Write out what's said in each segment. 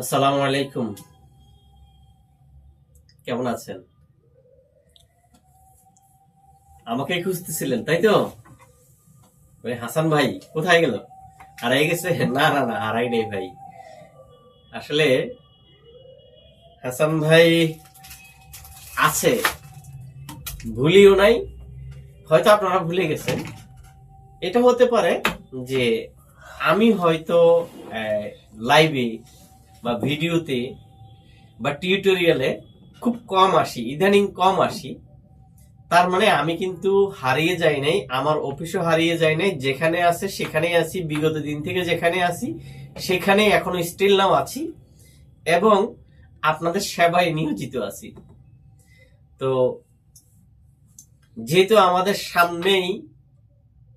আসসালামু আলাইকুম। কেমন আছেন? আমাকে খুঁজতেছিলেন, তাই তো? ওই হাসান ভাই, কোথায় গেল? হারাই গেছে? না না না, হারাই নেই ভাই। আসলে হাসান ভাই আছে, ভুলিও নাই, হয়তো আপনারা ভুলে গেছেন। এটা হতে পারে যে আমি হয়তো লাইভে বা ভিডিওতে বা টিউটোরিয়ালে খুব কম আসি, ইদানিং কম আসি। তার মানে আমি কিন্তু হারিয়ে যাই নাই, আমার অফিসও হারিয়ে যাই নাই, যেখানে আছে সেখানেই আছি, বিগত দিন থেকে যেখানে আছি সেখানে এখনও স্টিল নাও আছি এবং আপনাদের সেবায় নিয়োজিত আছি। তো যেহেতু আমাদের সামনেই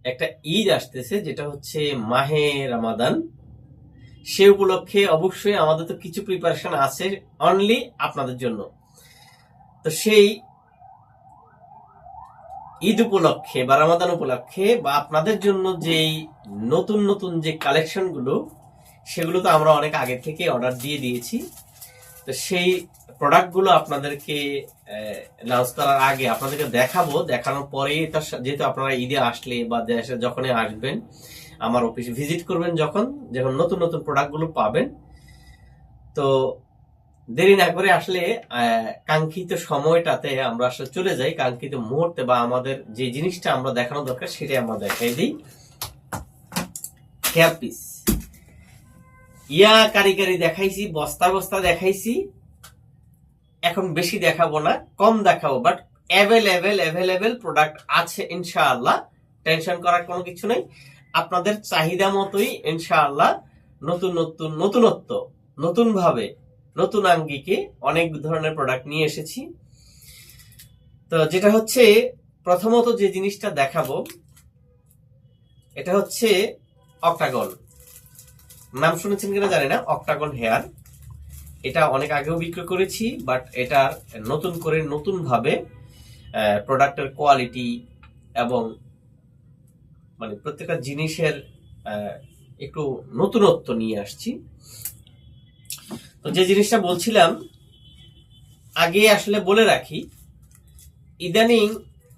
একটা ঈদ আসতেছে, যেটা হচ্ছে মাহে রামাদান সে উপলক্ষে অবশ্যই আমাদের তো কিছু প্রিপারেশন আছে অনলি আপনাদের জন্য। তো সেই ঈদ উপলক্ষে বা রামাদান উপলক্ষে বা আপনাদের জন্য যেই নতুন নতুন যে কালেকশনগুলো, সেগুলো তো আমরা অনেক আগে থেকে অর্ডার দিয়ে দিয়েছি। তো সেই প্রোডাক্টগুলো আপনাদেরকে লঞ্চ করার আগে আপনাদেরকে দেখাবো। দেখানোর পরে যেহেতু আপনারা ঈদে আসলে বা দেশে যখনই আসবেন আমার অফিসে ভিজিট করবেন যখন যখন নতুন নতুন প্রোডাক্টগুলো পাবেন। তো দেরি না করে আসলে কাঙ্ক্ষিত সময়টাতে আমরা আসলে চলে যাই, কাঙ্ক্ষিত মুহূর্তে বা আমাদের যে জিনিসটা আমরা দেখানো দরকার সেটাই আমরা দেখাই দিই। হেয়ার পিস ইয়া কারিগরি দেখাইছি, বস্তা বস্তা দেখাইছি। এখন বেশি দেখাবো না, কম দেখাবো বাট অ্যাভেলেবেল অ্যাভেলেবেল প্রোডাক্ট আছে ইনশাআল্লাহ। টেনশন করার কোনো কিছু নেই। আপনাদের চাহিদা মতোই ইনশাআল্লাহ নতুন নতুন নতুনত্ব নতুন ভাবে নতুন আঙ্গিকে অনেক ধরনের প্রোডাক্ট নিয়ে এসেছি। তো যেটা হচ্ছে, প্রথমত যে জিনিসটা দেখাবো, এটা হচ্ছে অক্টাগন নাম শুনেছেন কিনা জানি না অক্টাগন হেয়ার এটা অনেক আগেও বিক্রি করেছি বাট এটা নতুন করে নতুন ভাবে প্রোডাক্টের কোয়ালিটি এবং মানে প্রত্যেকটা জিনিসের একটু নতুনত্ব নিয়ে আসছি। তো যে জিনিসটা বলছিলাম, আগে আসলে বলে রাখি, ইদানিং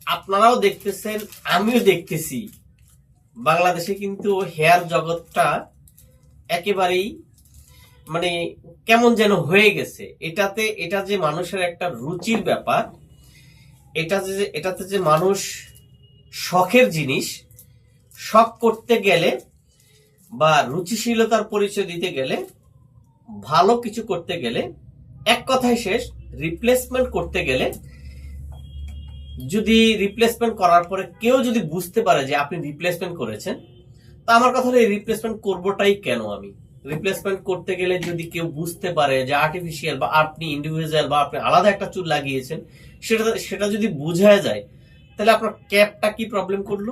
আপনারাও দেখতেছেন, আমিও দেখতেছি, বাংলাদেশে কিন্তু হেয়ার জগৎটা একেবারেই মানে কেমন যেন হয়ে গেছে। এটাতে, এটা যে মানুষের একটা রুচির ব্যাপার, এটা যে, এটাতে যে মানুষ শখের জিনিস শখ করতে গেলে বা রুচিশীলতার পরিচয় দিতে গেলে, ভালো কিছু করতে গেলে, এক কথায় শেষ রিপ্লেসমেন্ট করতে গেলে, যদি রিপ্লেসমেন্ট করার পরে কেউ যদি বুঝতে পারে যে আপনি রিপ্লেসমেন্ট করেছেন, তা আমার কথা হলো এই রিপ্লেসমেন্ট করবোটাই কেন আমি? রিপ্লেসমেন্ট করতে গেলে যদি কেউ বুঝতে পারে যে আর্টিফিশিয়াল বা আপনি ইন্ডিভিজুয়াল বা আপনি আলাদা একটা চুল লাগিয়েছেন, সেটা সেটা যদি বোঝা যায়, তাহলে আপনার ক্যাপটা কি প্রবলেম করল?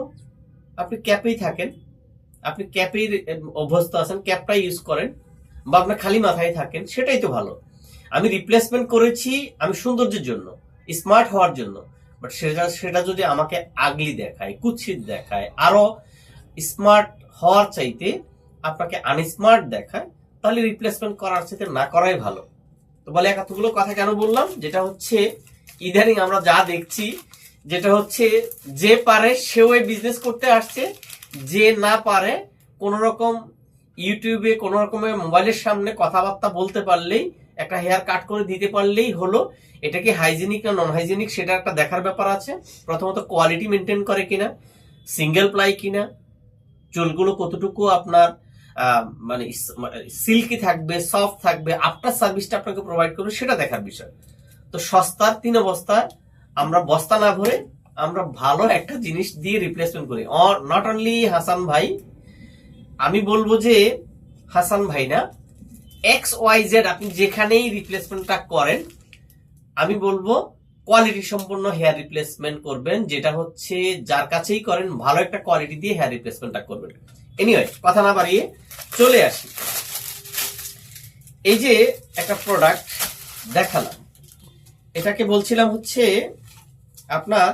আপনি ক্যাপেই থাকেন, আপনি ক্যাপেই অভ্যস্ত আছেন, ক্যাপটাই ইউজ করেন, বা আপনার খালি মাথায় থাকেন, সেটাই তো ভালো। আমি রিপ্লেসমেন্ট করেছি, আমি সৌন্দর্যের জন্য স্মার্ট হওয়ার জন্য বাট সেটা সেটা যদি আমাকে আগলি দেখায়, কুৎসিত দেখায়, আরও স্মার্ট হওয়ার চাইতে আপনাকে আনস্মার্ট দেখায়, তাহলে রিপ্লেসমেন্ট করার চাইতে না করাই ভালো। তো বলে এতগুলো কথা কেন বললাম? যেটা হচ্ছে, ইদানিং আমরা যা দেখছি যেটা হচ্ছে যে পারে সেও এই বিজনেস করতে আসছে, যে না পারে কোন রকম ইউটিউবে কোন রকমের মোবাইলের সামনে কথাবার্তা বলতে পারলেই, একটা হেয়ার কাট করে দিতে পারলেই হলো। এটা কি হাইজেনিক না নন হাইজেনিক সেটা একটা দেখার ব্যাপার আছে। প্রথমত কোয়ালিটি মেনটেন করে কিনা সিঙ্গেল প্লাই কিনা, চুলগুলো কতটুকু আপনার মানে সিল্কি থাকবে সফট থাকবে আফটার সার্ভিসটা আপনাকে প্রোভাইড করবে, সেটা দেখার বিষয়। তো সস্তার তিন অবস্থায় আমরা বস্তা না ভরে আমরা ভালো একটা জিনিস দিয়ে রিপ্লেসমেন্ট করি। নট অনলি হাসান ভাই, আমি বলব যে হাসান ভাই না এক্স ওয়াই জেড আপনি যেখানেই রিপ্লেসমেন্টটা করেন, আমি বলব কোয়ালিটি সম্পন্ন হেয়ার রিপ্লেসমেন্ট করবেন, যেটা হচ্ছে যার কাছেই করেন, ভালো একটা কোয়ালিটি দিয়ে হেয়ার রিপ্লেসমেন্টটা করবেন। এনিওয়ে কথা না বাড়িয়ে চলে আসি। এই যে একটা প্রোডাক্ট দেখালাম। এটাকে বলছিলাম হচ্ছে আপনার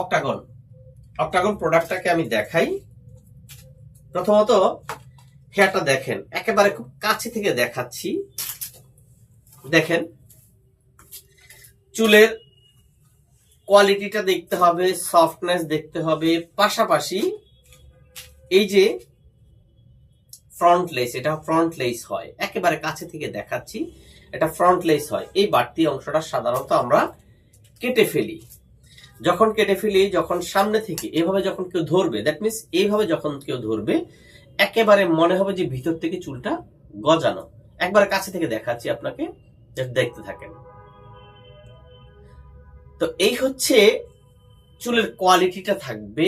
অক্টাগন অক্টাগন প্রোডাক্টটাকে আমি দেখাই। প্রথমত হেয়ারটা দেখেন। একেবারে খুব কাছে থেকে দেখাচ্ছি। দেখেন, চুলের কোয়ালিটিটা দেখতে হবে সফটনেস দেখতে হবে। পাশাপাশি, এই যে ফ্রন্ট লেস এটা ফ্রন্ট লেস হয়। একেবারে কাছে থেকে দেখাচ্ছি, এটা ফ্রন্ট লেস হয়। এই বাড়তি অংশটা সাধারণত আমরা কেটে ফেলি। যখন কেটে ফেলি, যখন সামনে থেকে এভাবে যখন কেউ ধরবে দ্যাট মিনস এইভাবে যখন কেউ ধরবে, একেবারে মনে হবে যে ভিতর থেকে চুলটা গজানো। একবার কাছে থেকে দেখাচ্ছি আপনাকে দেখতে থাকেন। তো এই হচ্ছে চুলের কোয়ালিটিটা থাকবে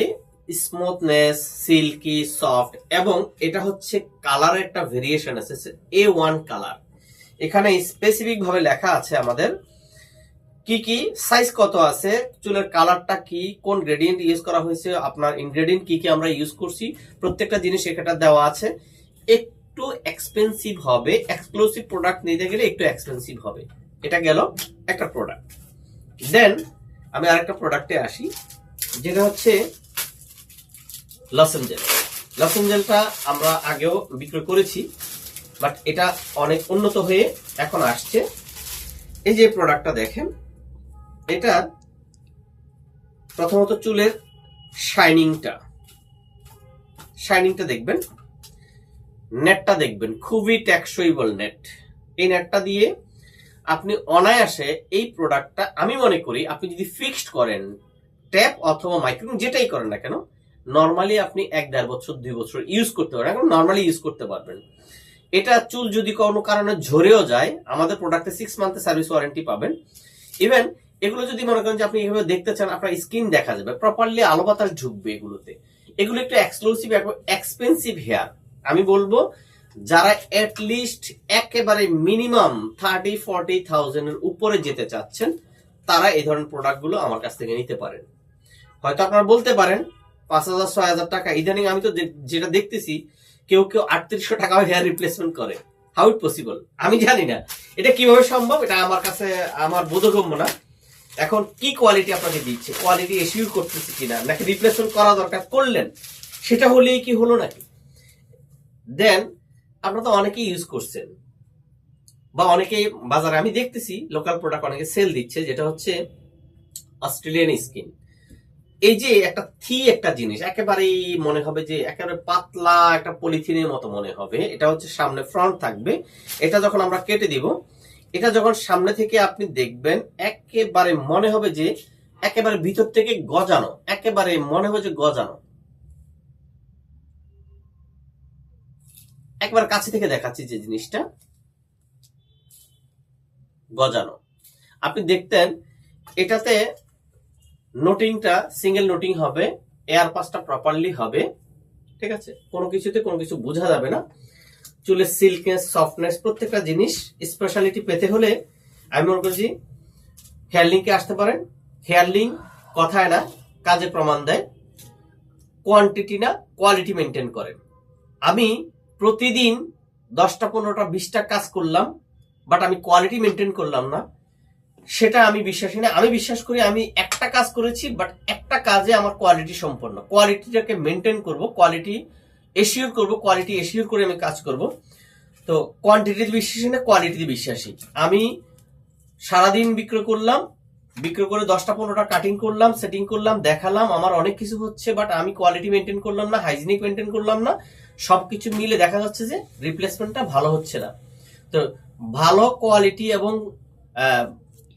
স্মুথনেস সিল্কি সফট এবং এটা হচ্ছে কালারের একটা ভেরিয়েশন আছে এ ওয়ান কালার এখানে স্পেসিফিক ভাবে লেখা আছে আমাদের কি কি? সাইজ কত আছে? চুলের কালারটা কি? কোন গ্রেডিয়েন্ট ইউজ করা হয়েছে? আপনার ইনগ্রেডিয়েন্ট কি কি আমরা ইউজ করছি? প্রত্যেকটা জিনিস এখানে দেওয়া আছে। একটু এক্সপেন্সিভ হবে। এক্সক্লুসিভ প্রোডাক্ট নিতে গেলে একটু এক্সপেন্সিভ হবে। এটা গেল একটা প্রোডাক্ট দেন আমি আরেকটা প্রোডাক্টে আসি, যেটা হচ্ছে লসেন জেল। লসেন জেলটা আমরা আগেও বিক্রয় করেছি বাট এটা অনেক উন্নত হয়ে এখন আসছে। এই যে প্রোডাক্টটা দেখেন এটা প্রথমত চুলের শাইনিংটা শাইনিংটা দেখবেন। নেটটা দেখবেন। খুবই ট্যাক্সইবল নেট এই নেটটা দিয়ে আপনি অনায়াসে এই প্রোডাক্টটা আমি মনে করি আপনি যদি ফিক্সড করেন ট্যাপ অথবা মাইক্রোন যেটাই করেন না কেন নর্মালি আপনি এক দেড় বছর, দুই বছর ইউজ করতে পারেন এখন নর্মালি ইউজ করতে পারবেন। এটা চুল যদি কোনো কারণে ঝরেও যায়, আমাদের প্রোডাক্টে সিক্স মান্থের সার্ভিস ওয়ারেন্টি পাবেন। ইভেন এগুলো যদি মনে করেন যে আপনি এভাবে দেখতে চান, আপনার স্কিন দেখা যাবে প্রপারলি আলো বাতাস ঢুকবে এগুলোতে। এগুলো একটু এক্সক্লুসিভ এক্সপেন্সিভ হেয়ার আমি বলব, যারা লিস্ট একেবারে মিনিমাম থার্টি ফর্টি থাউজেন্ডের উপরে যেতে চাচ্ছেন, তারা এই ধরনের প্রোডাক্টগুলো আমার কাছ থেকে নিতে পারেন। হয়তো আপনারা বলতে পারেন, পাঁচ হাজার, ছয় হাজার টাকা। ইদানিং আমি তো যেটা দেখতেছি, কেউ কেউ আটত্রিশশো টাকা হেয়ার রিপ্লেসমেন্ট করে। হাউ ইট পসিবল আমি জানি না। এটা কীভাবে সম্ভব? এটা আমার কাছে, আমার বোধগম্য না। এখন কি কোয়ালিটি আপনাকে দিচ্ছে? কোয়ালিটি এসিউর করতেছে কিনা? নাকি রিপ্লেসমেন্ট করা দরকার? করলেন। সেটা হলেই কি হলো নাকি? দেন আপনারা তো অনেকেই ইউজ করছেন। বা অনেকে বাজারে, আমি দেখতেছি লোকাল প্রোডাক্ট অনেকে সেল দিচ্ছে, যেটা হচ্ছে অস্ট্রেলিয়ান স্কিন এই যে একটা থি একটা জিনিস, একেবারেই মনে হবে যে একেবারে পাতলা একটা পলিথিনের মতো মনে হবে। এটা হচ্ছে সামনে ফ্রন্ট থাকবে। এটা যখন আমরা কেটে দিব এটা যখন সামনে থেকে আপনি দেখবেন, একেবারে মনে হবে যে একেবারে ভিতর থেকে গজানো, একেবারে মনে হবে যে গজানো। একবার কাছে থেকে দেখাচ্ছি যে জিনিসটা। গজানো। আপনি দেখতেন, এটাতে নোটিংটা, সিঙ্গেল নোটিং হবে, এয়ার পাসটা প্রপারলি হবে, ঠিক আছে? কোনো কিছুতে কোনো কিছু বোঝা যাবে না। চুলের সিল্কনেস সফটনেস প্রত্যেকটা জিনিস স্পেশালিটি পেতে হলে আমি মনে করছি হেয়ার লিঙ্কে আসতে পারেন। হেয়ার লিঙ্ক কথায় না, কাজে প্রমাণ দেয়। কোয়ান্টিটি না কোয়ালিটি মেনটেন করে আমি প্রতিদিন দশটা, পনেরোটা, বিশটা কাজ করলাম বাট আমি কোয়ালিটি মেনটেন করলাম না। সেটা আমি বিশ্বাসী না। আমি বিশ্বাস করি আমি একটা কাজ করেছি বাট একটা কাজে আমার কোয়ালিটি সম্পন্ন। কোয়ালিটিটাকে মেনটেন করব কোয়ালিটি এশিওর করব কোয়ালিটি এশিওর করে আমি কাজ করব। তো কোয়ান্টিটিতে বিশ্বাসী না কোয়ালিটিতে বিশ্বাসী? আমি সারাদিন বিক্রয় করলাম, বিক্রয় করে দশটা পনেরোটা কাটিং করলাম সেটিং করলাম, দেখালাম, আমার অনেক কিছু হচ্ছে বাট আমি কোয়ালিটি মেনটেন করলাম না হাইজিনিক মেনটেন করলাম না, সবকিছু মিলে দেখা যাচ্ছে যে রিপ্লেসমেন্টটা ভালো হচ্ছে না। তো ভালো কোয়ালিটি এবং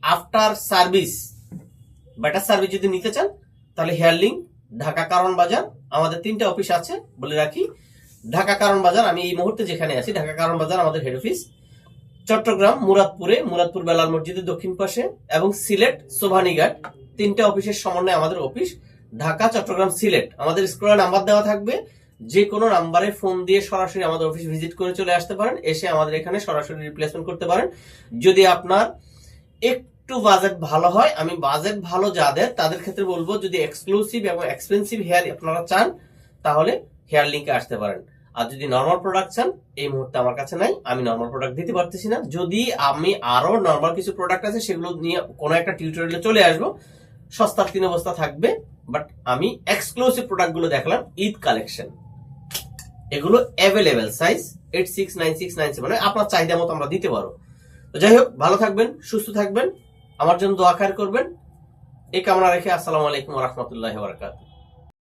আফটার সার্ভিস বেটার সার্ভিস যদি নিতে চান, তাহলে হেয়ার লিঙ্ক ঢাকা কারণ বাজার, আমাদের তিনটা অফিস আছে বলে রাখি। ঢাকা কারণ বাজার, আমি এই মুহূর্তে যেখানে আছি, ঢাকা কারণ বাজার আমাদের হেড অফিস চট্টগ্রাম, মুরাদপুরে, মুরাদপুর বেলাল মসজিদের দক্ষিণ পাশে এবং সিলেট, সোভানীঘাট, তিনটা অফিসের সমন্বয়ে আমাদের অফিস ঢাকা, চট্টগ্রাম, সিলেট, আমাদের স্ক্রিনে নাম্বার দেওয়া থাকবে। যে কোনো নাম্বারে ফোন দিয়ে সরাসরি আমাদের অফিস ভিজিট করে চলে আসতে পারেন, এসে আমাদের এখানে সরাসরি রিপ্লেসমেন্ট করতে পারেন। যদি আপনার একটু বাজেট ভালো হয়, আমি বাজেট ভালো যাদের, তাদের ক্ষেত্রে বলব যদি এক্সক্লুসিভ এবং এক্সপেন্সিভ হেয়ার আপনারা চান, তাহলে হেয়ার লিঙ্কে আসতে পারেন। আর যদি নর্মাল প্রোডাক্ট চান, এই মুহূর্তে আমার কাছে নাই, আমি নর্মাল প্রোডাক্ট দিতে পারতেছি না। যদি আমি আরও নর্মাল কিছু প্রোডাক্ট আছে, সেগুলো নিয়ে কোনো একটা টিউটোরিয়ালে চলে আসব, সস্তার তিন অবস্থা থাকবে বাট আমি এক্সক্লুসিভ প্রোডাক্টগুলো দেখলাম, ঈদ কালেকশন এগুলো available size eight six nine six nine seven আপনার চাহিদা মতো আমরা দিতে পারো। তো যাই হোক, ভালো থাকবেন, সুস্থ থাকবেন আমার জন্য দোয়া করবেন। এই কামনা রেখে আসসালামু আলাইকুম রহমতুল্লাহ বরকাত